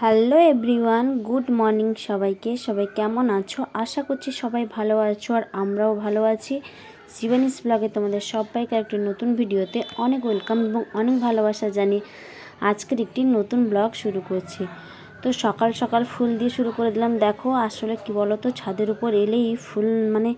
Hello everyone, good morning সবাইকে। সবাই কেমন আছো? আশা করছি সবাই ভালো আছো আর আমরাও ভালো আছি। শিবানিস ব্লগে তোমাদের সবাইকে একটি নতুন ভিডিওতে অনেক ওয়েলকাম এবং অনেক ভালোবাসা জানি আজকের একটি নতুন ব্লগ শুরু করছি। তো সকাল সকাল ফুল দিয়ে শুরু করে দিলাম। দেখো, আসলে কি বলো তো ছাদের উপর এলেই ফুল মানে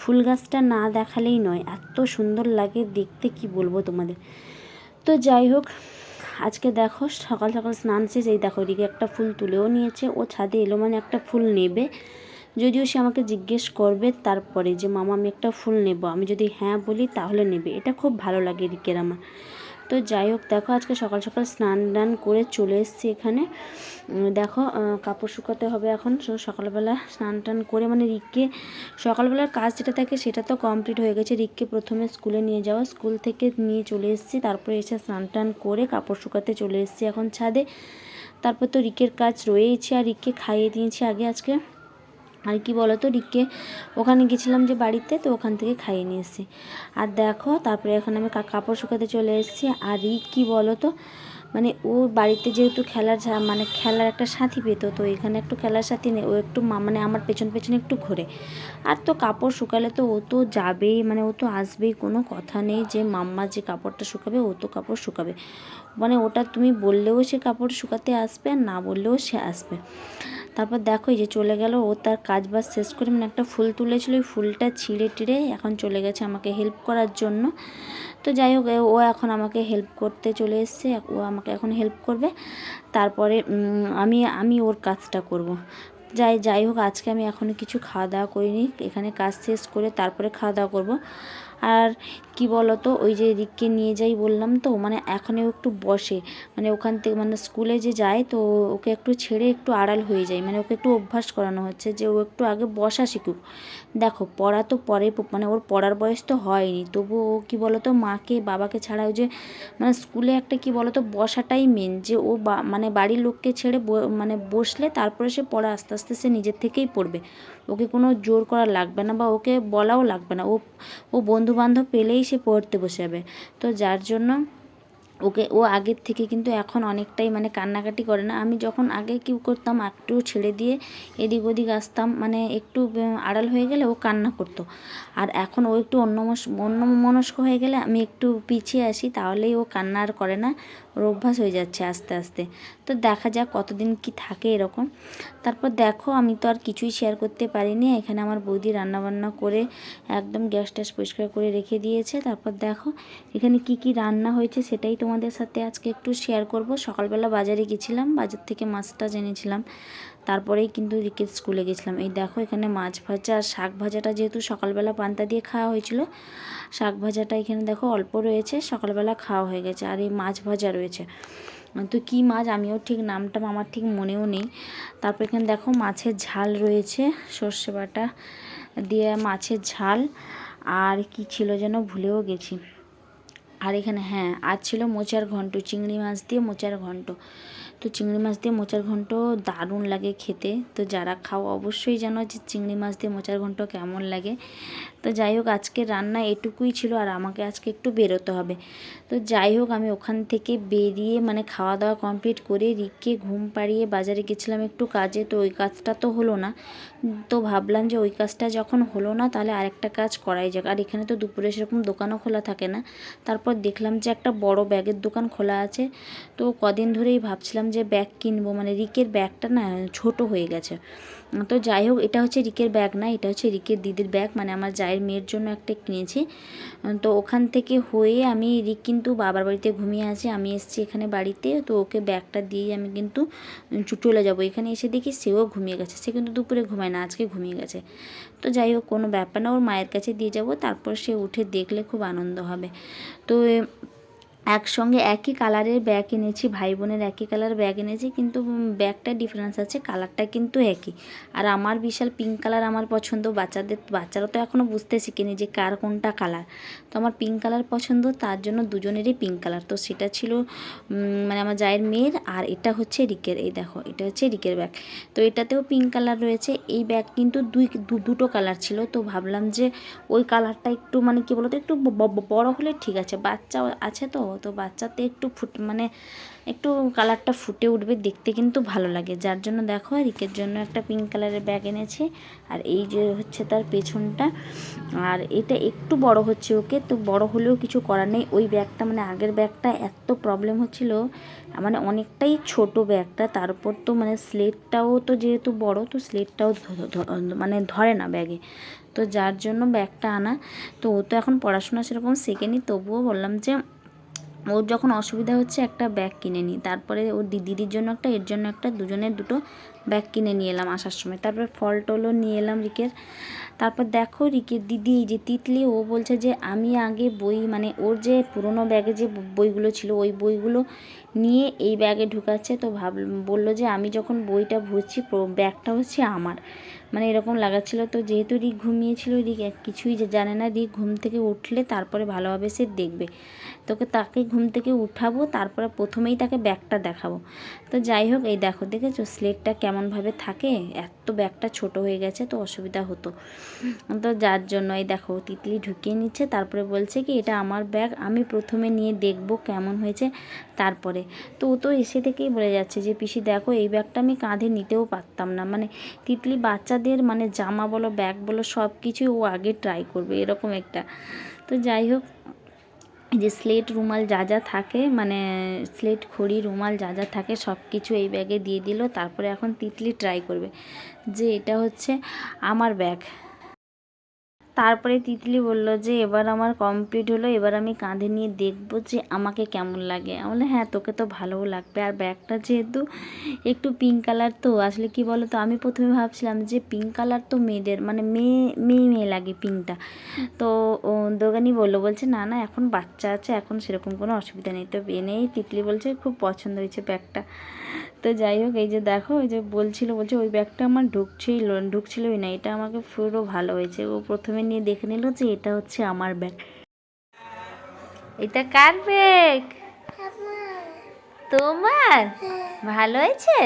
ফুল গাছটা না দেখালেই নয়। এত সুন্দর লাগে, দেখতে কি বলব তোমাদের। তো যাই হোক আজকে দেখো সকাল সকাল স্নান শেষ এই দেখো এদিকে একটা ফুল তুলেও নিয়েছে। ও ছাদে এলো মানে একটা ফুল নেবে। যদিও সে আমাকে জিজ্ঞেস করবে তারপরে যে, মামা, আমি একটা ফুল নেব। আমি যদি হ্যাঁ বলি তাহলে নেবে। এটা খুব ভালো লাগে এদিকের আমার। তো যাই হোক, দেখো আজকে সকাল সকাল স্নান টান করে চলে এসেছি এখানে। দেখো কাপড় শুকাতে হবে এখন। সকালবেলা স্নান টান করে মানে রিককে, সকালবেলার কাজ যেটা থাকে সেটা তো কমপ্লিট হয়ে গেছে। রিককে প্রথমে স্কুলে নিয়ে যাওয়া, স্কুল থেকে নিয়ে চলে এসেছি। তারপরে এসে স্নান টান করে কাপড় শুকাতে চলে এসেছি এখন ছাদে। তারপর তো রিকের কাজ রয়েছে আর রিককে খাইয়ে দিয়েছি আগে আজকে। আর কি বলো তো রিককে ওখানে গেছিলাম যে বাড়িতে, তো ওখান থেকে খাইয়ে নিয়ে এসেছি। আর দেখো, তারপরে এখন আমি কাপড় শুকাতে চলে এসেছি। আর রিক কী বলো তো মানে ও বাড়িতে যেহেতু খেলার মানে খেলার একটা সাথী পেত, তো এখানে একটু খেলার সাথী নেই। ও একটু মানে আমার পেছন পেছনে একটু ঘোরে। আর তো কাপড় শুকালে তো ও তো যাবেই মানে ও তো আসবেই, কোনো কথা নেই যে মাম্মা যে কাপড়টা শুকাবে, ও তো কাপড় শুকাবে। মানে ওটা তুমি বললেও সে কাপড় শুকাতে আসবে, আর না বললেও সে আসবে। তারপর দেখো এই যে চলে গেল, ও তার কাজ বাজ শেষ করে মানে একটা ফুল তুলেছিল ওই ফুলটা ছিঁড়ে টিড়ে এখন চলে গেছে আমাকে হেল্প করার জন্য। তো যাই হোক, ও এখন আমাকে হেল্প করতে চলে এসছে, ও আমাকে এখন হেল্প করবে। তারপরে আমি আমি ওর কাজটা করব। যাই যাই হোক, আজকে আমি এখনও কিছু খাওয়া দাওয়া করিনি, এখানে কাজ শেষ করে তারপরে খাওয়া দাওয়া করব। আর কি বলতো, ওই যে এদিককে নিয়ে যাই বললাম তো মানে এখনও একটু বসে। মানে ওখান থেকে মানে স্কুলে যে যায় তো ওকে একটু ছেড়ে একটু আড়াল হয়ে যায়। মানে ওকে একটু অভ্যাস করানো হচ্ছে যে ও একটু আগে বসা শিখুক। দেখো, পড়া তো পরে মানে ওর পড়ার বয়স তো হয়নি। তবু ও কী বলতো, মাকে, বাবাকে ছাড়া ওই যে মানে স্কুলে একটা কি বলতো, বসাটাই মেন যে ও মানে বাড়ির লোককে ছেড়ে মানে বসলে তারপরে সে পড়া আস্তে আস্তে সে নিজের থেকেই পড়বে। ওকে কোনো জোর করা লাগবে না বা ওকে বলাও লাগবে না। ও ও বন্ধুবান্ধব পেলেই সে পড়তে বসে যাবে তো যার জন্য ওকে, ও আগের থেকে কিন্তু এখন অনেকটাই মানে কান্নাকাটি করে না। আমি যখন আগে কী করতাম, একটু ছেড়ে দিয়ে এদিক ওদিক আসতাম মানে একটু আড়াল হয়ে গেলে ও কান্না করতো। আর এখন ও একটু অন্য অন্য মনস্ক হয়ে গেলে আমি একটু পিছিয়ে আসি, তাহলেই ও কান্না আর করে না। ওর অভ্যাস হয়ে যাচ্ছে আস্তে আস্তে। তো দেখা যাক কতদিন কি থাকে এরকম। তারপর দেখো, আমি তো আর কিছুই শেয়ার করতে পারিনি। এখানে আমার বৌদি রান্নাবান্না করে একদম গ্যাস ট্যাস পরিষ্কার করে রেখে দিয়েছে। তারপর দেখো, এখানে কি কি রান্না হয়েছে সেটাই তোমাদের সাথে আজকে একটু শেয়ার করব। সকালবেলা বাজারে গেছিলাম, বাজার থেকে মাছটা জেনেছিলাম। তারপরেই কিন্তু রিকেট স্কুলে গেছিলাম। এই দেখো এখানে মাছ ভাজা আর শাক ভাজাটা যেহেতু সকালবেলা পান্তা দিয়ে খাওয়া হয়েছিল, শাক ভাজাটা এখানে দেখো অল্প রয়েছে, সকালবেলা খাওয়া হয়ে গেছে আর এই মাছ ভাজা রয়েছে। তো কী মাছ আমিও ঠিক নামটা আমার ঠিক মনেও নেই। তারপর এখানে দেখো মাছের ঝাল রয়েছে, সর্ষে বাটা দিয়ে মাছের ঝাল আর কি ছিল যেন ভুলেও গেছি। আর এখানে হ্যাঁ আর ছিল মোচার ঘন্ট, চিংড়ি মাছ দিয়ে মোচার ঘন্ট। তো চিংড়ি মাছ দিয়ে মোচার ঘন্ট দারুণ লাগে খেতে। তো যারা খাও অবশ্যই জানো যে চিংড়ি মাছ দিয়ে মোচার ঘন্ট কেমন লাগে। তো যাই হোক, আজকে রান্না এটুকুই ছিল আর আমাকে আজকে একটু বেরোতে হবে। তো যাই হোক, আমি ওখান থেকে বেরিয়ে মানে খাওয়া দাওয়া কমপ্লিট করে রিককে ঘুম পাড়িয়ে বাজারে গেছিলাম একটু কাজে। তো ওই কাজটা তো হলো না। তো ভাবলাম যে ওই কাজটা যখন হলো না তাহলে আরেকটা কাজ করাই যাক। আর এখানে তো দুপুরে সেরকম দোকানও খোলা থাকে না। তারপর দেখলাম যে একটা বড় ব্যাগের দোকান খোলা আছে। তো কদিন ধরেই ভাবছিলাম যে ব্যাগ কিনবো মানে রিকের ব্যাগটা না ছোট হয়ে গেছে। তো যাই হোক, এটা হচ্ছে রিকের ব্যাগ না, এটা হচ্ছে রিকের দিদির ব্যাগ মানে আমার জায়ের মেয়ের জন্য একটা কিনেছি। তো ওখান থেকে হয়ে আমি রিক কিন্তু বাবার বাড়িতে ঘুমিয়ে আছে, আমি এসেছি এখানে বাড়িতে, তো ওকে ব্যাগটা দিয়ে আমি কিন্তু চলে যাব। এখানে এসে দেখি সেও ঘুমিয়ে গেছে, সে কিন্তু দুপুরে ঘুমায় না, আজকে ঘুমিয়ে গেছে। তো যাই হোক, কোনো ব্যাপার না, ওর মায়ের কাছে দিয়ে যাব, তারপর সে উঠে দেখলে খুব আনন্দ হবে। তো একসঙ্গে একই কালারের ব্যাগ এনেছি ভাই বোনের একই কালার ব্যাগ এনেছি, কিন্তু ব্যাগটা ডিফারেন্স আছে, কালারটা কিন্তু একই। আর আমার বিশাল পিঙ্ক কালার আমার পছন্দ, বাচ্চাদের, বাচ্চারা তো এখনও বুঝতে শিখেনি যে কার কোনটা কালার। তো আমার পিঙ্ক কালার পছন্দ, তার জন্য দুজনেরই পিঙ্ক কালার। তো সেটা ছিল মানে আমার জায়ের মেয়ের, আর এটা হচ্ছে রিকের। এই দেখো, এটা হচ্ছে রিকের ব্যাগ। তো এটাতেও পিঙ্ক কালার রয়েছে। এই ব্যাগ কিন্তু দুই দুটো কালার ছিল। তো ভাবলাম যে ওই কালারটা একটু মানে কী বলতো, একটু বড় হলে ঠিক আছে, বাচ্চা আছে তো তো বাচ্চাতে একটু ফুট মানে একটু কালারটা ফুটে উঠবে, দেখতে কিন্তু ভালো লাগে। যার জন্য দেখো, রিকের জন্য একটা পিঙ্ক কালারের ব্যাগ এনেছি। আর এই যে হচ্ছে তার পেছনটা, আর এটা একটু বড় হচ্ছে ওকে, তো বড় হলেও কিছু করার নেই। ওই ব্যাগটা মানে আগের ব্যাগটা এত প্রবলেম হচ্ছিল মানে অনেকটাই ছোট ব্যাগটা তারপর তো মানে স্লেটটাও তো যেহেতু বড়, তো স্লেটটাও মানে ধরে না ব্যাগে তো যার জন্য ব্যাগটা আনা, তো ও তো এখন পড়াশোনা সেরকম শেখেনি। তবুও বললাম যে ওর যখন অসুবিধা হচ্ছে একটা ব্যাগ কিনে নিই। তারপরে ওর দিদির জন্য একটা, এর জন্য একটা, দুজনের দুটো ব্যাগ কিনে নিয়ে এলাম আসার সময়। তারপরে ফল টলও নিয়ে এলাম রিকের। তারপর দেখো রিকের দিদি যে তিতলি, ও বলছে যে, আমি আগে বই মানে ওর যে পুরনো ব্যাগে যে বইগুলো ছিল, ওই বইগুলো নিয়ে এই ব্যাগে ঢুকাচ্ছে তো ভাব, বলল যে আমি যখন বইটা ভরছি ব্যাগটা হচ্ছে আমার। মানে এরকম লাগাচ্ছিল তো যেহেতু রিক ঘুমিয়েছিল, রিক কিছুই জানে না, রিক ঘুম থেকে উঠলে তারপরে ভালোভাবে সে দেখবে। তোকে তাকে ঘুম থেকে উঠাবো, তারপরে প্রথমেই তাকে ব্যাগটা দেখাবো। তো যাই হোক, এই দেখো দেখেছ স্লেটটা কেমনভাবে থাকে? এত ব্যাগটা ছোট হয়ে গেছে তো অসুবিধা হতো। তো যার জন্য এই দেখো তিতলি ঢুকিয়ে নিচ্ছে, তারপরে বলছে কি, এটা আমার ব্যাগ আমি প্রথমে নিয়ে দেখব কেমন হয়েছে, তারপরে। তো ও তো এসে থেকেই বলে যাচ্ছে যে, পিসি, দেখো এই ব্যাগটা আমি কাঁধে নিতেও পারতাম না। মানে তিতলি বাচ্চাদের মানে জামা বলো, ব্যাগ বলো সব কিছুই ও আগে ট্রাই করবে, এরকম একটা। তো যাই হোক যে স্লেট রুমাল যা যা থাকে মানে স্লেট খড়ি রুমাল যা যা থাকে সব কিছু এই ব্যাগে দিয়ে দিল। তারপরে এখন তিতলি ট্রাই করবে যে, এটা হচ্ছে আমার ব্যাগ তারপরে তিতলি বলল যে, এবার আমার কমপ্লিট হলো, এবার আমি কাঁধে নিয়ে দেখব যে আমাকে কেমন লাগে। আমি হ্যাঁ তোকে তো ভালোও লাগবে। আর ব্যাগটা যেহেতু একটু পিঙ্ক কালার তো আসলে কি বলো তো আমি প্রথমে ভাবছিলাম যে পিঙ্ক কালার তো মেয়েদের মানে মেয়ে মেয়ে মেয়ে লাগে পিঙ্কটা তো দোকানি বলল, বলছে, না না, এখন বাচ্চা আছে, এখন সেরকম কোনো অসুবিধা নেই। তো এনেই তিতলি বলছে, খুব পছন্দ হয়েছে ব্যাগটা। তো যাই হোক, এই যে দেখো ওই যে বলছিল, বলছে, ওই ব্যাগটা আমার ঢুকছিল ঢুকছিলই না, এটা আমাকে পুরো ভালো হয়েছে। ও প্রথমে নিয়ে দেখে নিল যে এটা হচ্ছে আমার ব্যাগ। এটা কার ব্যাগ? তোমার? ভালো হয়েছে?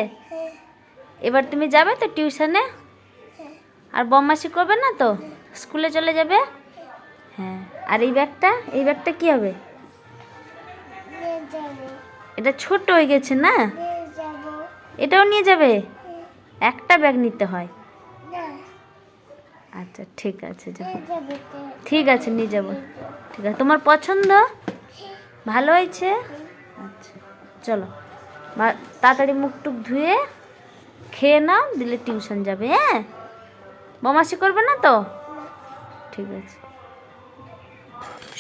এবার তুমি যাবে তো টিউশনে? আর বদমাসি করবে না তো? স্কুলে চলে যাবে? হ্যাঁ আর এই ব্যাগটা এই ব্যাগটা কি হবে? এটা ছোট হয়ে গেছে না? এটাও নিয়ে যাবে? একটা ব্যাগ নিতে হয়। আচ্ছা ঠিক আছে ঠিক আছে নিয়ে যাব। ঠিক আছে তোমার পছন্দ? ভালো হয়েছে? আচ্ছা চলো। তাড়াতাড়ি মুখ টুক ধুয়ে খেয়ে নাও দিলে টিউশন যাবে হ্যাঁ? বমাসি করবে না তো? ঠিক আছে।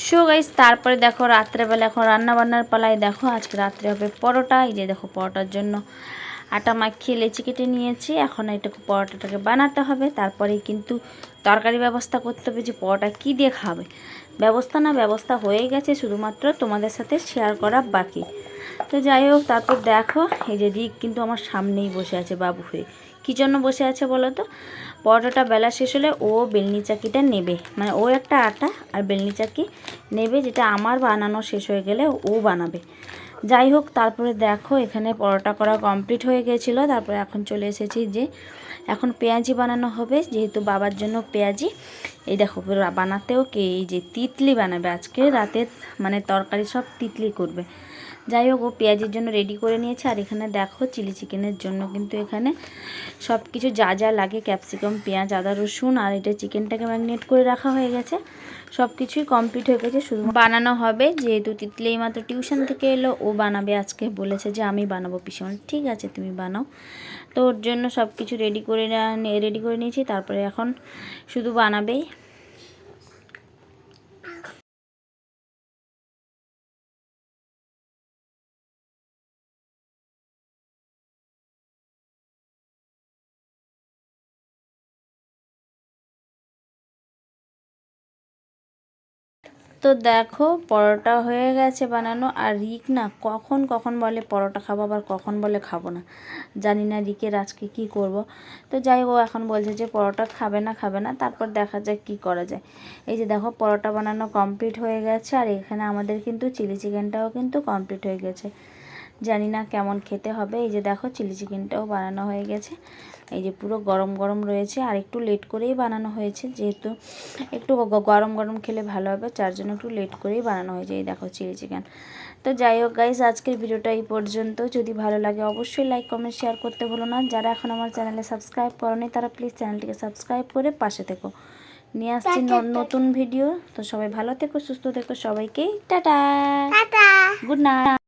শো গাইস তারপরে দেখো রাত্রেবেলা এখন রান্না বান্নার পালায় দেখো আজকে রাত্রে হবে পরোটা এই যে দেখো পরোটার জন্য। আটা মাখিয়ে লেচি কেটে নিয়েছি। এখন এটাকে পরোটাটাকে বানাতে হবে। তারপরে কিন্তু তরকারি ব্যবস্থা করতে হবে যে পরোটা কী দিয়ে খাবে। ব্যবস্থা না, ব্যবস্থা হয়ে গেছে শুধুমাত্র তোমাদের সাথে শেয়ার করা বাকি। তো যাই হোক, তারপর দেখো, এই যে দিক কিন্তু আমার সামনেই বসে আছে, বাবু হয়ে। কী জন্য বসে আছে বলো তো? পরোটাটা বেলা শেষ হলে ও বেলনি চাকিটা নেবে। মানে ও একটা আটা আর বেলনি চাকি নেবে, যেটা আমার বানানো শেষ হয়ে গেলে ও বানাবে। যাই হোক, তারপরে দেখো, এখানে পরোটা করা কমপ্লিট হয়ে গেছিল। তারপরে এখন চলে এসেছি যে, এখন পেঁয়াজি বানানো হবে, যেহেতু বাবার জন্য পেঁয়াজি। এই দেখো বানাতেও কে, এই যে তিতলি বানাবে আজকে রাতে মানে তরকারি সব তিতলি করবে। যাই হোক, ও পেঁয়াজের জন্য রেডি করে নিয়েছে। আর এখানে দেখো চিলি চিকেনের জন্য কিন্তু এখানে সব কিছু যা যা লাগে ক্যাপসিকাম পেঁয়াজ, আদা, রসুন, আর এটা চিকেনটাকে ম্যাগনেট করে রাখা হয়ে গেছে। সব কিছুই কমপ্লিট হয়ে গেছে, শুধু বানানো হবে, যেহেতু তিতলি মাত্র টিউশন থেকে এলো, ও বানাবে আজকে, বলেছে যে আমি বানাবো পিছনে ঠিক আছে, তুমি বানাও। তো ওর জন্য সব কিছু রেডি করে রেডি করে নিয়েছি, তারপরে এখন শুধু বানাবেই। তো দেখো, পরোটা হয়ে গেছে বানানো। আর রিক না কখন কখন বলে পরোটা খাব, আবার কখন বলে খাব না। জানি না রিকের আজকে কি করব। তো যাই ও এখন বলছে যে পরোটা খাবে না খাবে না। তারপর দেখা যায় কি করা যায়। এই যে দেখো, পরোটা বানানো কমপ্লিট হয়ে গেছে। আর এখানে আমাদের কিন্তু চিলি চিকেনটাও কিন্তু কমপ্লিট হয়ে গেছে। জানি না কেমন খেতে হবে। এই যে দেখো, চিলি চিকেনটাও বানানো হয়ে গেছে। এই যে পুরো গরম গরম রয়েছে আর একটু লেট করেই বানানো হয়েছে যেহেতু একটু গরম গরম খেলে ভালো হবে যার জন্য একটু লেট করেই বানানো হয়েছে এই দেখো চিলি চিকেন তো যাই হোক গাইজ আজকের ভিডিওটা এই পর্যন্ত। যদি ভালো লাগে অবশ্যই লাইক কমেন্ট শেয়ার করতে ভুলো না। যারা এখন আমার চ্যানেলে সাবস্ক্রাইব করনি তারা প্লিজ চ্যানেলটিকে সাবস্ক্রাইব করে পাশে থেকো। নিয়ে আসছি নতুন ভিডিও তো সবাই ভালো থেকো সুস্থ থেকো সবাইকে। টাটা। Good night